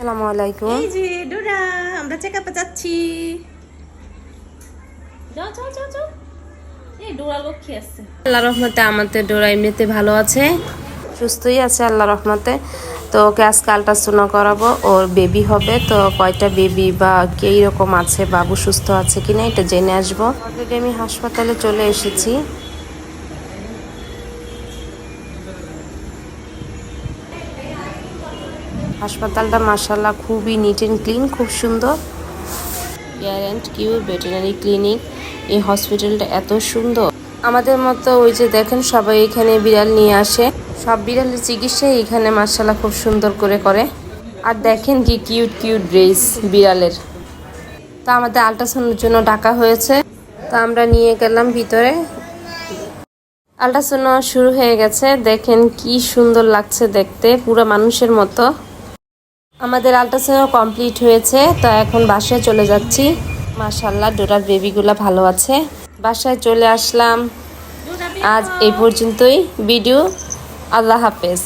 আসসালামু আলাইকুম। এই যে ডোরা আমরা চেক যাচ্ছি। যাও যাও যাও যাও। এই ডোরা লক্ষ্মী আসছে। আল্লাহ রহমতে আমাদের ডোরা এমনিতে ভালো আছে। সুস্থই আছে আল্লাহ রহমতে। তো ওকে আজকে করাবো। ওর বেবি হবে তো কয়টা বেবি বা কে রকম আছে বাবু সুস্থ আছে কিনা এটা জেনে আসব। অলরেডি আমি হাসপাতালে চলে এসেছি। হাসপাতালটা মাসাল্লাহ খুবই নিট অ্যান্ড ক্লিন খুব সুন্দর। Care and cure veterinary clinic এই হসপিটালটা এত সুন্দর। আমাদের মতো ওই যে দেখেন সবাই এখানে বিড়াল নিয়ে আসে। সব বিড়ালের চিকিৎসাই এখানে মার্শাল্লাহ খুব সুন্দর করে করে। আর দেখেন কি কিউট কিউট ড্রেস বিড়ালের। তা আমাদের আল্ট্রাসাউন্ডের জন্য ডাকা হয়েছে। তো আমরা নিয়ে গেলাম ভিতরে। আল্ট্রাসাউন্ড শুরু হয়ে গেছে। দেখেন কি সুন্দর লাগছে দেখতে পুরো মানুষের মতো। আমাদের আল্ট্রাসাউন্ড কমপ্লিট হয়েছে, তো এখন বাসায় চলে যাচ্ছি। মাশাল্লাহ ডোরার বেবিগুলো ভালো আছে। বাসায় চলে আসলাম। আজ এই পর্যন্তই। ভিডিও, আল্লাহ হাফেজ।